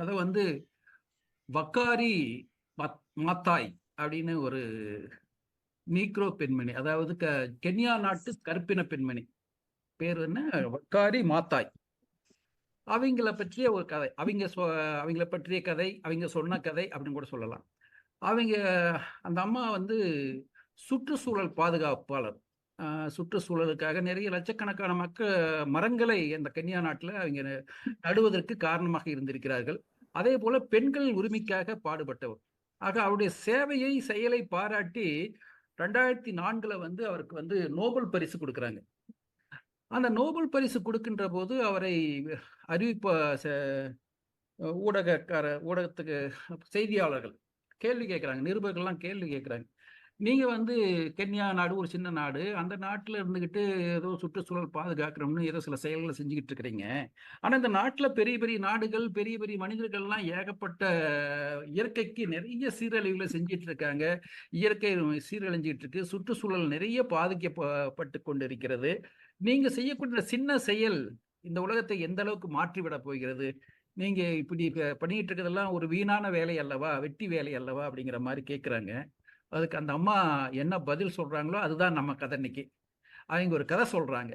கதை வந்து வக்காரி மத்- மாத்தாய் அப்படின்னு ஒரு நீக்ரோ பெண்மணி அதாவது க கென்யா நாட்டு கருப்பின பெண்மணி. பேர் என்ன? வக்காரி மாத்தாய் அவங்கள பற்றிய ஒரு கதை. அவங்க சொ அவங்கள பற்றிய கதை அவங்க சொன்ன கதை அப்படின்னு கூட சொல்லலாம். அவங்க அந்த அம்மா வந்து சுற்றுச்சூழல் பாதுகாப்பாளர். சுற்றுச்சூழலுக்காக நிறைய லட்சக்கணக்கான மக்கள் மரங்களை அந்த கன்னியா நாட்டில் அவங்க நடுவதற்கு காரணமாக இருந்திருக்கிறார்கள். அதே போல பெண்கள் உரிமைக்காக பாடுபட்டவர். ஆக அவருடைய சேவையை செயலை பாராட்டி ரெண்டாயிரத்தி நான்குல வந்து அவருக்கு வந்து நோபல் பரிசு கொடுக்குறாங்க. அந்த நோபல் பரிசு கொடுக்கின்ற போது அவரை அறிவிப்ப ச- ஊடகக்கார ஊடகத்துக்கு செய்தியாளர்கள் கேள்வி கேட்குறாங்க. நிருபர்கள்லாம் கேள்வி கேட்குறாங்க. நீங்க வந்து கென்யா நாடு ஒரு சின்ன நாடு. அந்த நாட்டில் இருந்துக்கிட்டு ஏதோ சுற்றுச்சூழல் பாதுகாக்கிறோம்னு ஏதோ சில செயல்களை செஞ்சுக்கிட்டு இருக்கிறீங்க. ஆனா இந்த நாட்டில் பெரிய பெரிய நாடுகள் பெரிய பெரிய மனிதர்கள்லாம் ஏகப்பட்ட இயற்கைக்கு நிறைய சீரழிவுகளை செஞ்சிட்டு இருக்காங்க. இயற்கை சீரழிஞ்சிட்டு இருக்கு. சுற்றுச்சூழல் நிறைய பாதிக்கப்பட்டு கொண்டு இருக்கிறது நீங்க செய்யக்கூடிய சின்ன செயல் இந்த உலகத்தை எந்த அளவுக்கு மாற்றிவிட போகிறது? நீங்க இப்படி பண்ணிட்டு இருக்கிறதெல்லாம் ஒரு வீணான வேலை அல்லவா? வெட்டி வேலை அல்லவா? அப்படிங்கிற மாதிரி கேட்குறாங்க அதுக்கு அந்த அம்மா என்ன பதில் சொல்கிறாங்களோ அதுதான் நம்ம கதை இன்னைக்கு. அவங்க ஒரு கதை சொல்கிறாங்க